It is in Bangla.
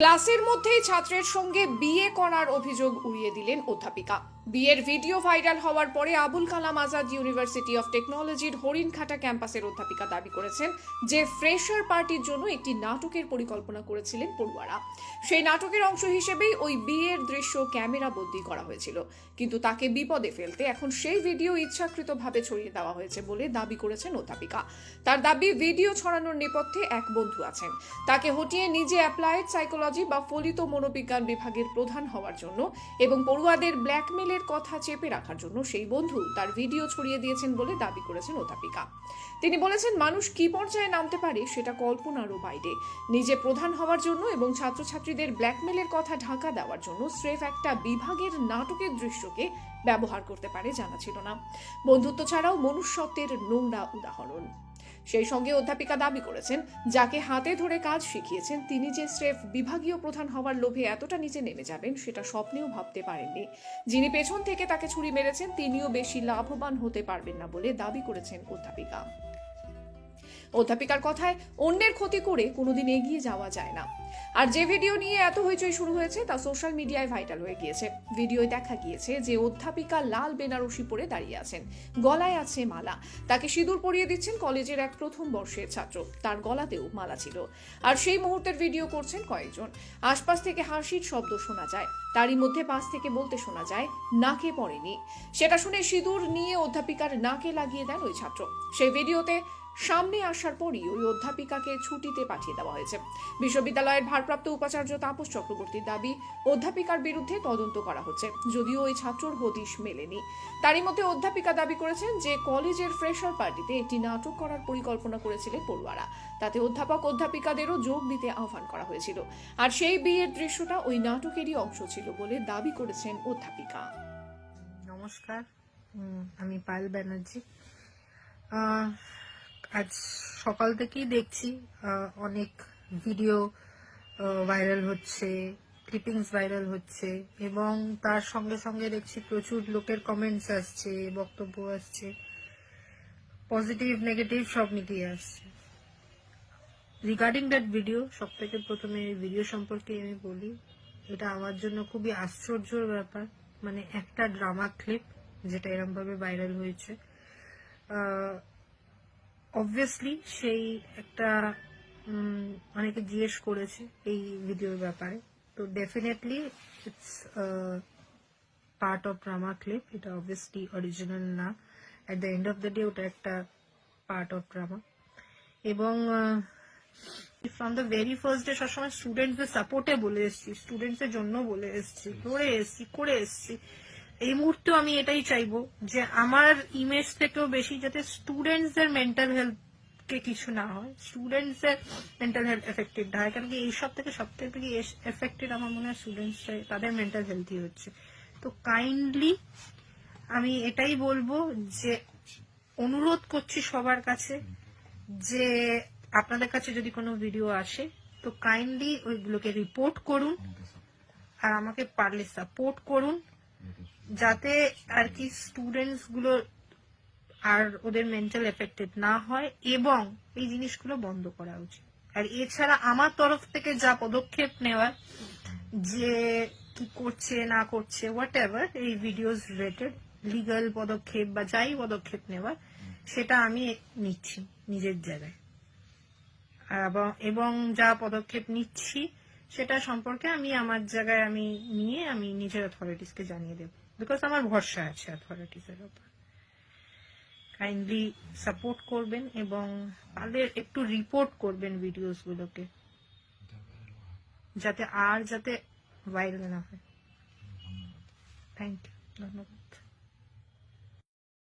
ক্লাসের মধ্যেই ছাত্রের সঙ্গে বিয়ে করার অভিযোগ উড়িয়ে দিলেন অধ্যাপিকা। বিয়ের ভিডিও ভাইরাল হওয়ার পরে আবুল কালাম আজাদ ইউনিভার্সিটি অফ টেকনোলজির হরিণঘাটা ক্যাম্পাসের অধ্যাপিকা দাবি করেছেন যে ফ্রেশার পার্টির জন্য একটি নাটকের পরিকল্পনা করেছিলেন পড়ুয়ারা। সেই নাটকের অংশ হিসেবেই ওই বিয়ের দৃশ্য ক্যামেরা বন্দি করা হয়েছিল। কিন্তু তাকে বিপদে ফেলতে এখন সেই ভিডিও ইচ্ছাকৃতভাবে ছড়িয়ে দেওয়া হয়েছে বলে দাবি করেছেন অধ্যাপিকা। তার দাবি, ভিডিও ছড়ানোর নেপথ্যে এক বন্ধু আছেন। তাকে হটিয়ে নিজে অ্যাপ্লায়েড সাইকোলজি বা ফলিত মনোবিজ্ঞান বিভাগের প্রধান হওয়ার জন্য এবং পড়ুয়াদের ব্ল্যাকমেলের কথা চেপে রাখার জন্য সেই বন্ধু তার ভিডিও ছড়িয়ে দিয়েছেন বলে দাবি করেছেন অধ্যাপিকা। তিনি বলেছেন, মানুষ কি পর্যায়ে নামতে পারে সেটা কল্পনারও বাইরে। নিজে প্রধান হওয়ার জন্য এবং ছাত্রছাত্রীদের ব্ল্যাকমেলের কথা ঢাকা দেওয়ার জন্য স্রেফ একটা বিভাগের নাটকের দৃশ্যকে ব্যবহার করতে পারে জানা ছিল না। বন্ধুত্ব ছাড়াও মনুষ্যত্বের নোংরা উদাহরণ। সেই সঙ্গে অধ্যাপিকা দাবি করেছেন, যাকে হাতে ধরে কাজ শিখিয়েছেন, তিনি যে স্রেফ বিভাগীয় প্রধান হওয়ার লোভে এতটা নিচে নেমে যাবেন, সেটা স্বপ্নেও ভাবতে পারেননি। যিনি পেছন থেকে তাকে ছুরি মেরেছেন, তিনিও বেশি লাভবান হতে পারবেন না বলে দাবি করেছেন অধ্যাপিকা। অধ্যাপিকার কথায়, অন্যের ক্ষতি করে কোনোদিন এগিয়ে যাওয়া যায় না। আর যে ভিডিও নিয়ে এত হইচই শুরু হয়েছে, তা সোশ্যাল মিডিয়ায় ভাইরাল হয়ে গিয়েছে। ভিডিওয় দেখা গিয়েছে যে অধ্যাপিকা লাল বেনারসি পরে দাঁড়িয়ে আছেন। গলায় আছে মালা। তাকে সিঁদুর পরিয়ে দিচ্ছেন কলেজের এক প্রথম বর্ষের ছাত্র। তার গলাতেও মালা ছিল। আর সেই মুহূর্তের ভিডিও করছেন কয়েকজন। আশপাশ থেকে হাসির শব্দ শোনা যায়। তারই মধ্যে পাশ থেকে বলতে শোনা যায়, নাকে পড়েনি। সেটা শুনে সিঁদুর নিয়ে অধ্যাপিকার নাকে লাগিয়ে দেন ওই ছাত্র। সেই ভিডিওতে সামনে আসার পরই ওই অধ্যাপিকাকে ছুটিতে পাঠিয়ে দেওয়া হয়েছে। বিশ্ববিদ্যালয়ের ভারপ্রাপ্ত উপাচার্য তাপস চক্রবর্তীর দাবি, অধ্যাপিকার বিরুদ্ধে তদন্ত করা হচ্ছে, যদিও ওই ছাত্রর হদিশ মেলেনি। তারই মধ্যে অধ্যাপিকা দাবি করেছেন যে, কলেজের ফ্রেশার পার্টিতে একটি নাটক করার পরিকল্পনা করেছিলেন পড়ুয়ারা। তাতে অধ্যাপক অধ্যাপিকাদেরও যোগ দিতে আহ্বান করা হয়েছিল। আর সেই বিয়ের দৃশ্যটা ওই নাটকেরই অংশ ছিল বলে দাবি করেছেন অধ্যাপিকা। নমস্কার আমি পায়েল ব্যানার্জি। আজ সকাল থেকেই দেখছি অনেক ভিডিও ভাইরাল হচ্ছে ক্লিপিংস ভাইরাল হচ্ছে এবং তার সঙ্গে সঙ্গে দেখছি প্রচুর লোকের কমেন্টস আসছে, বক্তব্য আসছে। পজিটিভ নেগেটিভ সব মিলিয়ে আসছে। রিগার্ডিং দ্যাট ভিডিও সব থেকে প্রথমে ভিডিও সম্পর্কে আমি বলি, এটা আমার জন্য খুবই আশ্চর্যর ব্যাপার। মানে একটা ড্রামা ক্লিপ যেটা এরম ভাবে ভাইরাল হয়েছে অবভিয়াসলি সেই একটা অনেকে জিজ্ঞেস করেছে এই ভিডিওর ব্যাপারে। তো definitely it's part of drama clip এটা অবভিয়াসলি অরিজিনাল না। At the end of the day ওটা একটা পার্ট অফ ড্রামা এবং from the very first day সবসময় স্টুডেন্টসদের সাপোর্টে বলে এসছি। স্টুডেন্টসের জন্য বলে এসছি। করে এসছি করে এসছি। এই মুহূর্তেও আমি এটাই চাইব যে আমার ইমেজ থেকেও বেশি যাতে স্টুডেন্টসদের মেন্টাল হেলথ কে কিছু না হয়। স্টুডেন্টসদের মেন্টাল হেলথ এফেক্টেড না হয়। কারণ কি এইসব থেকে সব থেকে এফেক্টেড আমার মনে হয় স্টুডেন্টসরা তাদের মেন্টাল হেলথই হচ্ছে। তো কাইন্ডলি আমি এটাই বলব যে অনুরোধ করছি সবার কাছে যে আপনাদের কাছে যদি কোনো ভিডিও আসে, তো কাইন্ডলি ওইগুলোকে রিপোর্ট করুন। আর আমাকে পারলে সাপোর্ট করুন। যাতে আর কি স্টুডেন্টসগুলো আর ওদের মেন্টাল এফেক্টেড না হয় এবং এই জিনিসগুলো বন্ধ করা উচিত। আর এছাড়া আমার তরফ থেকে যা পদক্ষেপ নেওয়ার, যে কি করছে, না করছে হোয়াট এভার এই ভিডিওস রিলেটেড লিগাল পদক্ষেপ বা যাই পদক্ষেপ নেওয়ার, সেটা আমি নিচ্ছি নিজের জায়গায়। এবং- যা পদক্ষেপ নিচ্ছি, সেটা সম্পর্কে আমি আমার জায়গায় আমি নিয়ে আমি নিজের অথরিটিসকে জানিয়ে দেব। বিকজ আমার ভরসা আছে অথরিটিসের উপর কাইন্ডলি সাপোর্ট করবেন এবং তাদের একটু রিপোর্ট করবেন ভিডিওসগুলোকে যাতে আর যাতে ভাইরাল না হয়। থ্যাংক ইউ ধন্যবাদ।